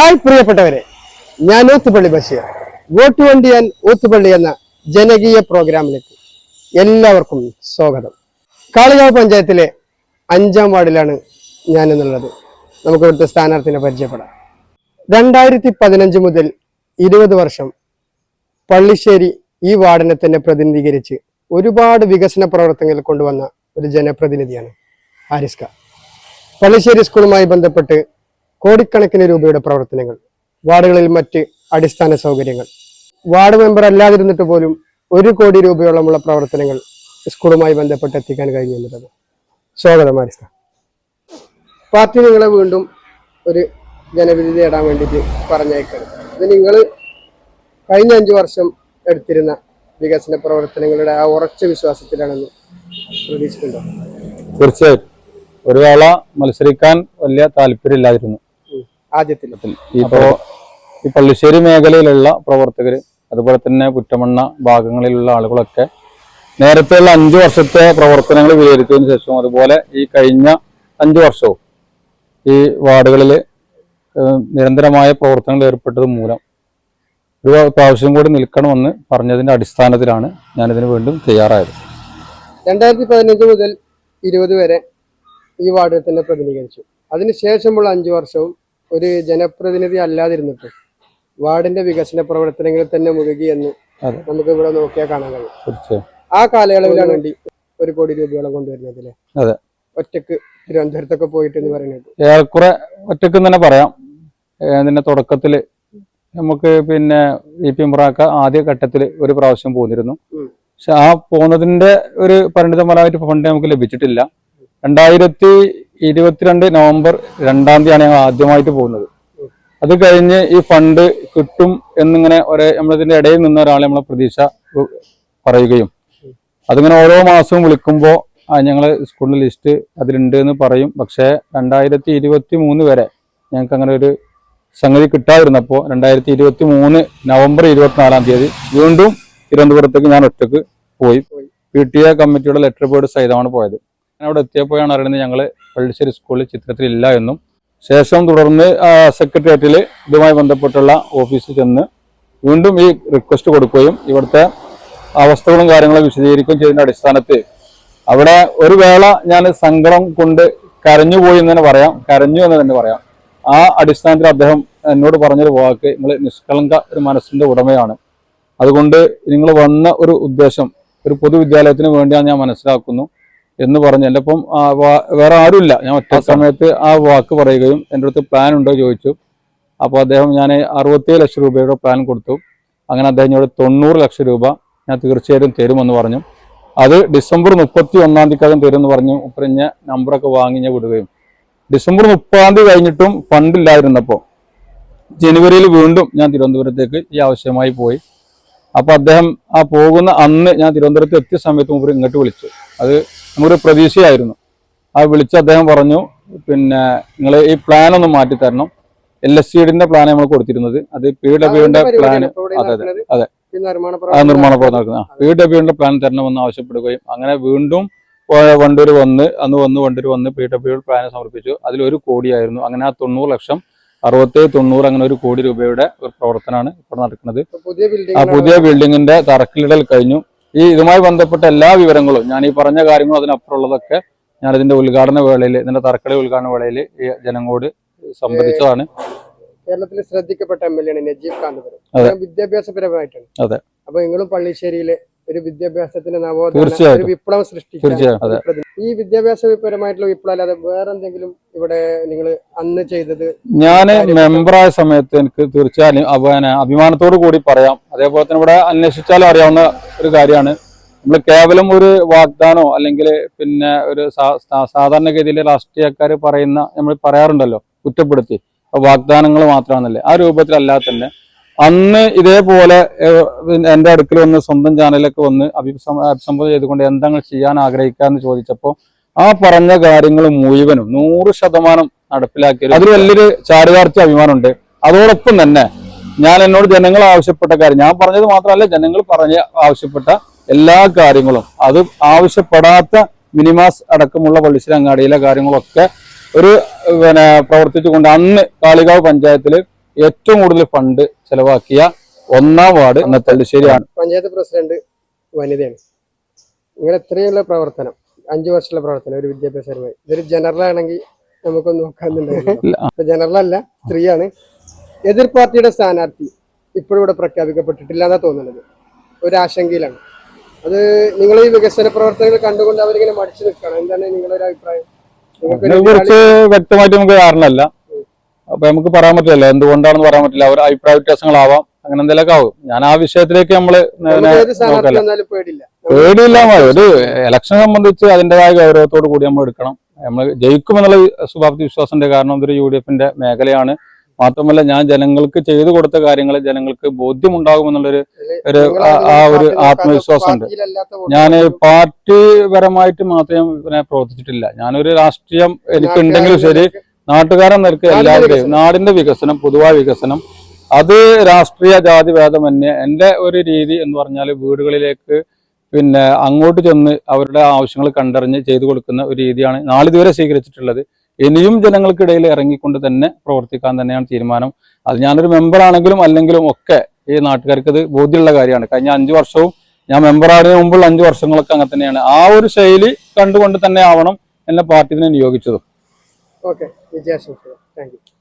Hi പ്രിയപ്പെട്ടവരെ ഞാൻ ഓത്തുപള്ളി Basheer. Vote വണ്ടി ഞാൻ ഓത്തുപള്ളി എന്ന ജനകീയ പ്രോഗ്രാമിലേക്ക് എല്ലാവർക്കും സ്വാഗതം. കാളികാവ് പഞ്ചായത്തിലെ അഞ്ചാം വാർഡിലാണ് ഞാൻ എന്നുള്ളത് നമുക്ക് ഇവിടുത്തെ സ്ഥാനാർത്ഥിനെ പരിചയപ്പെടാം. രണ്ടായിരത്തി പതിനഞ്ച് മുതൽ ഇരുപത് വർഷം പള്ളിശ്ശേരി ഈ വാർഡിനെ തന്നെ പ്രതിനിധീകരിച്ച് ഒരുപാട് വികസന പ്രവർത്തനങ്ങൾ കൊണ്ടുവന്ന ഒരു ജനപ്രതിനിധിയാണ് ആരിസ്ക പള്ളിശ്ശേരി സ്കൂളുമായി ബന്ധപ്പെട്ട് കോടിക്കണക്കിന് രൂപയുടെ പ്രവർത്തനങ്ങൾ വാർഡുകളിൽ മറ്റ് അടിസ്ഥാന സൗകര്യങ്ങൾ. വാർഡ് മെമ്പർ അല്ലാതിരുന്നിട്ട് പോലും ഒരു കോടി രൂപയോളമുള്ള പ്രവർത്തനങ്ങൾ സ്കൂളുമായി ബന്ധപ്പെട്ട് എത്തിക്കാൻ കഴിഞ്ഞു എന്നുള്ളത്. സ്വാഗതം ആരിസ്ത പാർട്ടി നിങ്ങളെ വീണ്ടും ഒരു ജനവിധി നേടാൻ വേണ്ടിയിട്ട് പറഞ്ഞേക്കാണ് അത് നിങ്ങൾ കഴിഞ്ഞ അഞ്ചു വർഷം എടുത്തിരുന്ന വികസന പ്രവർത്തനങ്ങളുടെ ആ ഉറച്ച വിശ്വാസത്തിലാണെന്ന് പ്രതീക്ഷിക്കുന്നുണ്ടോ? തീർച്ചയായും. ഒരു വേള മത്സരിക്കാൻ വലിയ താല്പര്യമില്ലായിരുന്നു. ആദ്യത്തിൽ. ഇപ്പോ ഈ പള്ളിശ്ശേരി മേഖലയിലുള്ള പ്രവർത്തകർ അതുപോലെ തന്നെ പുറ്റമണ്ണ ഭാഗങ്ങളിലുള്ള ആളുകളൊക്കെ നേരത്തെ ഉള്ള അഞ്ചു വർഷത്തെ പ്രവർത്തനങ്ങൾ വിലയിരുത്തിയതിനു ശേഷവും അതുപോലെ ഈ കഴിഞ്ഞ അഞ്ചു വർഷവും ഈ വാർഡുകളിൽ നിരന്തരമായ പ്രവർത്തനങ്ങൾ ഏർപ്പെട്ടത് മൂലം ഒരു പ്രാവശ്യം കൂടി നിൽക്കണമെന്ന് പറഞ്ഞതിന്റെ അടിസ്ഥാനത്തിലാണ് ഞാനിതിന് വീണ്ടും തയ്യാറായത്. രണ്ടായിരത്തി പതിനഞ്ച് മുതൽ ഇരുപത് വരെ ഈ വാർഡിൽ തന്നെ പ്രതിനിധീകരിച്ചു. അതിനുശേഷമുള്ള അഞ്ചു വർഷവും ഒരു ജനപ്രതിനിധി അല്ലാതിരുന്നിട്ട് വാർഡിന്റെ വികസന പ്രവർത്തനങ്ങളിൽ തന്നെ മുഴുകി എന്ന് നമുക്ക് ഇവിടെ നോക്കിയാൽ കാണാൻ കഴിയും. ആ കാലയളവിലാണ് വേണ്ടി ഒരു കോടി രൂപയോളം കൊണ്ടുവരുന്നത്. ഒറ്റയ്ക്ക് തിരുവനന്തപുരത്തൊക്കെ പോയിട്ട് എന്ന് പറയുന്നത്. ഏറെക്കുറെ ഒറ്റയ്ക്ക് തന്നെ പറയാം. അതിന്റെ തുടക്കത്തിൽ നമുക്ക് പിന്നെ ഇ പി ഇമ്രാക്ക ആദ്യ ഘട്ടത്തിൽ ഒരു പ്രാവശ്യം പോന്നിരുന്നു. പക്ഷെ ആ പോകുന്നതിന്റെ ഒരു പരിണിതഫലമായിട്ട് ഫണ്ട് നമുക്ക് ലഭിച്ചിട്ടില്ല. രണ്ടായിരത്തി ഇരുപത്തിരണ്ട് നവംബർ രണ്ടാം തീയതിയാണ് ഞങ്ങൾ ആദ്യമായിട്ട് പോകുന്നത്. അത് കഴിഞ്ഞ് ഈ ഫണ്ട് കിട്ടും എന്നിങ്ങനെ ഒരേ നമ്മളിതിന്റെ ഇടയിൽ നിന്ന ഒരാളെ നമ്മളെ പ്രതീക്ഷ പറയുകയും. അതിങ്ങനെ ഓരോ മാസവും വിളിക്കുമ്പോൾ ഞങ്ങൾ സ്കൂളിന്റെ ലിസ്റ്റ് അതിലുണ്ട് എന്ന് പറയും. പക്ഷേ രണ്ടായിരത്തി ഇരുപത്തി മൂന്ന് വരെ ഞങ്ങൾക്ക് അങ്ങനെ ഒരു സംഗതി കിട്ടാതിരുന്നപ്പോൾ രണ്ടായിരത്തി ഇരുപത്തി മൂന്ന് നവംബർ ഇരുപത്തിനാലാം തീയതി വീണ്ടും തിരുവനന്തപുരത്തേക്ക് ഞാൻ ഒറ്റയ്ക്ക് പോയി. പി ടി എ കമ്മിറ്റിയുടെ ലെറ്റർ ബോർഡ് സഹിതമാണ് പോയത്. ഞാൻ അവിടെ എത്തിയപ്പോഴാണ് അറിയുന്നത് ഞങ്ങൾ പള്ളിശ്ശേരി സ്കൂളിൽ ചിത്രത്തിലില്ല എന്നും. ശേഷം തുടർന്ന് സെക്രട്ടേറിയറ്റിൽ ഇതുമായി ബന്ധപ്പെട്ടുള്ള ഓഫീസിൽ ചെന്ന് വീണ്ടും ഈ റിക്വസ്റ്റ് കൊടുക്കുകയും ഇവിടുത്തെ അവസ്ഥകളും കാര്യങ്ങളും വിശദീകരിക്കുകയും ചെയ്യുന്ന അടിസ്ഥാനത്തിൽ അവിടെ ഒരു വേള ഞാൻ സങ്കടം കൊണ്ട് കരഞ്ഞുപോയി എന്ന് തന്നെ പറയാം. കരഞ്ഞു എന്ന് തന്നെ പറയാം. ആ അടിസ്ഥാനത്തിൽ അദ്ദേഹം എന്നോട് പറഞ്ഞൊരു വാക്ക് നിങ്ങൾ നിഷ്കളങ്ക ഒരു മനസ്സിന്റെ ഉടമയാണ്. അതുകൊണ്ട് നിങ്ങൾ വന്ന ഒരു ഉദ്ദേശം ഒരു പൊതുവിദ്യാലയത്തിന് വേണ്ടിയാണ് ഞാൻ മനസ്സിലാക്കുന്നു. എന്ന് പറഞ്ഞ് എന്റെ ഒപ്പം ആ വാ- വേറെ ആരുമില്ല. ഞാൻ ഒറ്റ സമയത്ത് ആ വാക്ക് പറയുകയും എന്റെ അടുത്ത് പ്ലാൻ ഉണ്ടോ ചോദിച്ചു. അപ്പോൾ അദ്ദേഹം ഞാൻ അറുപത്തേഴ് ലക്ഷം രൂപയുടെ പ്ലാൻ കൊടുത്തു. അങ്ങനെ അദ്ദേഹം ഞാൻ തൊണ്ണൂറ് ലക്ഷം രൂപ ഞാൻ തീർച്ചയായിട്ടും തരുമെന്ന് പറഞ്ഞു. അത് ഡിസംബർ മുപ്പത്തി ഒന്നാം തീയതിക്കകം തരുമെന്ന് പറഞ്ഞു. ഉപ്പറിഞ്ഞ നമ്പറൊക്കെ വാങ്ങി ഞാൻ വിടുകയും. ഡിസംബർ മുപ്പതാം തീയതി കഴിഞ്ഞിട്ടും ഫണ്ടില്ലായിരുന്നപ്പോൾ ജനുവരിയിൽ വീണ്ടും ഞാൻ തിരുവനന്തപുരത്തേക്ക് ഈ ആവശ്യമായി പോയി. അപ്പൊ അദ്ദേഹം ആ പോകുന്ന അന്ന് ഞാൻ തിരുവനന്തപുരത്ത് എത്തിയ സമയത്ത് മുമ്പ് ഇങ്ങോട്ട് വിളിച്ചു. അത് നമുക്കൊരു പ്രതീക്ഷയായിരുന്നു. ആ വിളിച്ച് അദ്ദേഹം പറഞ്ഞു പിന്നെ നിങ്ങൾ ഈ പ്ലാൻ ഒന്ന് മാറ്റി തരണം. എൽ എസ് സിയുടെ പ്ലാൻ നമ്മൾ കൊടുത്തിരുന്നത്. അത് പി ഡബ്ല്യുവിന്റെ പ്ലാൻ അതെ, അതെ, അതെ. നിർമ്മാണ ആ നിർമ്മാണ പ്രവർത്തനം നടക്കുന്ന പി ഡബ്ല്യുവിന്റെ പ്ലാൻ തരണമെന്ന് ആവശ്യപ്പെടുകയും അങ്ങനെ വീണ്ടും വണ്ടൂർ വന്ന് അന്ന് വന്ന് വണ്ടൂർ വന്ന് പി ഡബ്ല്യു പ്ലാൻ സമർപ്പിച്ചു. അതിൽ ഒരു കോടിയായിരുന്നു. അങ്ങനെ ആ തൊണ്ണൂറ് ലക്ഷം അറുപത്തേഴ് തൊണ്ണൂറ് അങ്ങനെ ഒരു കോടി രൂപയുടെ ഒരു പ്രവർത്തനമാണ് ഇപ്പോൾ നടക്കുന്നത്. ആ പുതിയ ബിൽഡിങ്ങിന്റെ തറക്കല്ലിടൽ കഴിഞ്ഞു. ഈ ഇതുമായി ബന്ധപ്പെട്ട എല്ലാ വിവരങ്ങളും ഞാൻ ഈ പറഞ്ഞ കാര്യങ്ങളും അതിനപ്പുറമുള്ളതൊക്കെ ഞാൻ ഇതിന്റെ ഉദ്ഘാടന വേളയിൽ ഇതിന്റെ തറക്കളി ഉദ്ഘാടന വേളയിൽ ഈ ജനങ്ങളോട് സംബന്ധിച്ചതാണ് കേരളത്തിൽ ശ്രദ്ധിക്കപ്പെട്ട എം എൽ എ ആണ് നജീബ്. അദ്ദേഹം വിദ്യാഭ്യാസപരമായിട്ടാണ്. അതെ. അപ്പൊ നിങ്ങളും പള്ളിശ്ശേരിയിലെ ഒരു വിദ്യാഭ്യാസത്തിന് നവോത്ഥാന ഒരു വിപ്ലവം സൃഷ്ടിച്ച ഈ വിദ്യാഭ്യാസപരമായിട്ടുള്ള വിപ്ലവം അല്ലാതെ വേറെ എന്തെങ്കിലും ഇവിടെ നിങ്ങൾ അന്ന് ചെയ്തത് ഞാൻ മെമ്പറായ സമയത്ത് എനിക്ക് തീർച്ചയായും അഭിമാന അഭിമാനത്തോടു കൂടി പറയാം. അതേപോലെ തന്നെ ഇവിടെ അന്വേഷിച്ചാലും അറിയാവുന്ന ഒരു കാര്യമാണ്. നമ്മൾ കേവലം ഒരു വാഗ്ദാനോ അല്ലെങ്കിൽ പിന്നെ ഒരു സാധാരണഗതിയിൽ രാഷ്ട്രീയക്കാർ പറയുന്ന നമ്മൾ പറയാറുണ്ടല്ലോ കുറ്റപ്പെടുത്തി. വാഗ്ദാനങ്ങൾ മാത്രമാണല്ലേ ആ രൂപത്തിലല്ലാതെ തന്നെ അന്ന് ഇതേപോലെ എന്റെ അടുക്കൽ വന്ന് സ്വന്തം ചാനലൊക്കെ വന്ന് അഭിസംബോധന ചെയ്തുകൊണ്ട് എന്താണ് ചെയ്യാൻ ആഗ്രഹിക്കുക എന്ന് ചോദിച്ചപ്പോൾ ആ പറഞ്ഞ കാര്യങ്ങൾ മുഴുവനും നൂറ് ശതമാനം നടപ്പിലാക്കി അതിൽ വലിയൊരു ചാരിതാർത്ഥ്യ അഭിമാനമുണ്ട്. അതോടൊപ്പം തന്നെ ഞാൻ എന്നോട് ജനങ്ങൾ ആവശ്യപ്പെട്ട കാര്യം ഞാൻ പറഞ്ഞത് മാത്രമല്ല ജനങ്ങൾ പറഞ്ഞ ആവശ്യപ്പെട്ട എല്ലാ കാര്യങ്ങളും അത് ആവശ്യപ്പെടാത്ത മിനിമാസ് അടക്കമുള്ള പള്ളിശ്ശേരി അങ്ങാടിയിലെ കാര്യങ്ങളൊക്കെ ഒരു പിന്നെ പ്രവർത്തിച്ചുകൊണ്ട് അന്ന് കാളികാവ് പഞ്ചായത്തിൽ ഏറ്റവും കൂടുതൽ ഫണ്ട് ചെലവാക്കിയ ഒന്നാം വാർഡ് നെത്തള്ളിശ്ശേരിയാണ് പഞ്ചായത്ത് പ്രസിഡന്റ് വനിതയാണ്. നിങ്ങൾ ഇത്രയുള്ള പ്രവർത്തനം അഞ്ചു വർഷമുള്ള പ്രവർത്തനം ഒരു വിദ്യാഭ്യാസപരമായി. ഇതൊരു ജനറൽ ആണെങ്കിൽ നമുക്കൊന്ന് നോക്കാന്നുണ്ടായിരുന്നു. ജനറൽ അല്ല സ്ത്രീയാണ് എതിർ പാർട്ടിയുടെ സ്ഥാനാർത്ഥി ഇപ്പോഴും ഇവിടെ പ്രഖ്യാപിക്കപ്പെട്ടിട്ടില്ല എന്നാ തോന്നുന്നത്. ഒരു ആശങ്കയിലാണ്. അത് നിങ്ങൾ ഈ വികസന പ്രവർത്തനങ്ങൾ കണ്ടുകൊണ്ട് അവരിങ്ങനെ മടിച്ചു നിൽക്കണം എന്താണ് നിങ്ങളുടെ അഭിപ്രായം? വ്യക്തമായിട്ട് നമുക്ക് കാരണമല്ല അപ്പൊ നമുക്ക് പറയാൻ പറ്റില്ല എന്തുകൊണ്ടാണെന്ന് പറയാൻ പറ്റില്ല. അവർ അഭിപ്രായ വ്യത്യാസങ്ങളാവാം. അങ്ങനെ എന്തെങ്കിലുമൊക്കെ ആവും. ഞാൻ ആ വിഷയത്തിലേക്ക് നമ്മൾ പേടിയില്ല. ഒരു ഇലക്ഷനെ സംബന്ധിച്ച് അതിന്റേതായ ഗൗരവത്തോട് കൂടി നമ്മൾ എടുക്കണം. നമ്മൾ ജയിക്കുമെന്നുള്ള ശുഭാപ്തി വിശ്വാസത്തിന്റെ കാരണം ഇതൊരു യു ഡി എഫിന്റെ മേഖലയാണ്. മാത്രമല്ല ഞാൻ ജനങ്ങൾക്ക് ചെയ്തു കൊടുത്ത കാര്യങ്ങൾ ജനങ്ങൾക്ക് ബോധ്യമുണ്ടാകുമെന്നുള്ളൊരു ഒരു ആ- ഒരു ആത്മവിശ്വാസം ഉണ്ട് ഞാൻ പാർട്ടിപരമായിട്ട് മാത്രമേ പ്രവർത്തിച്ചിട്ടില്ല. ഞാനൊരു രാഷ്ട്രീയം എനിക്കുണ്ടെങ്കിലും ശരി. നാട്ടുകാരൻ നിരക്ക് എല്ലാവരുടെയും നാടിന്റെ വികസനം പൊതുവായ വികസനം. അത് രാഷ്ട്രീയ ജാതി ഭേദമന്യേ എന്റെ ഒരു രീതി എന്ന് പറഞ്ഞാൽ വീടുകളിലേക്ക് പിന്നെ അങ്ങോട്ട് ചെന്ന് അവരുടെ ആവശ്യങ്ങൾ കണ്ടറിഞ്ഞ് ചെയ്തു കൊടുക്കുന്ന ഒരു രീതിയാണ് നാളിതുവരെ സ്വീകരിച്ചിട്ടുള്ളത്. ഇനിയും ജനങ്ങൾക്കിടയിൽ ഇറങ്ങിക്കൊണ്ട് തന്നെ പ്രവർത്തിക്കാൻ തന്നെയാണ് തീരുമാനം. അത് ഞാനൊരു മെമ്പർ ആണെങ്കിലും അല്ലെങ്കിലും ഒക്കെ ഈ നാട്ടുകാർക്ക് ഇത് ബോധ്യമുള്ള കാര്യമാണ്. കഴിഞ്ഞ അഞ്ചു വർഷവും ഞാൻ മെമ്പർ ആയതിനു മുമ്പുള്ള അഞ്ചു വർഷങ്ങളൊക്കെ അങ്ങനെ തന്നെയാണ്. ആ ഒരു ശൈലി കണ്ടുകൊണ്ട് തന്നെ ആവണം എന്നെ party നിയോഗിച്ചതും. Okay Vijaya thank you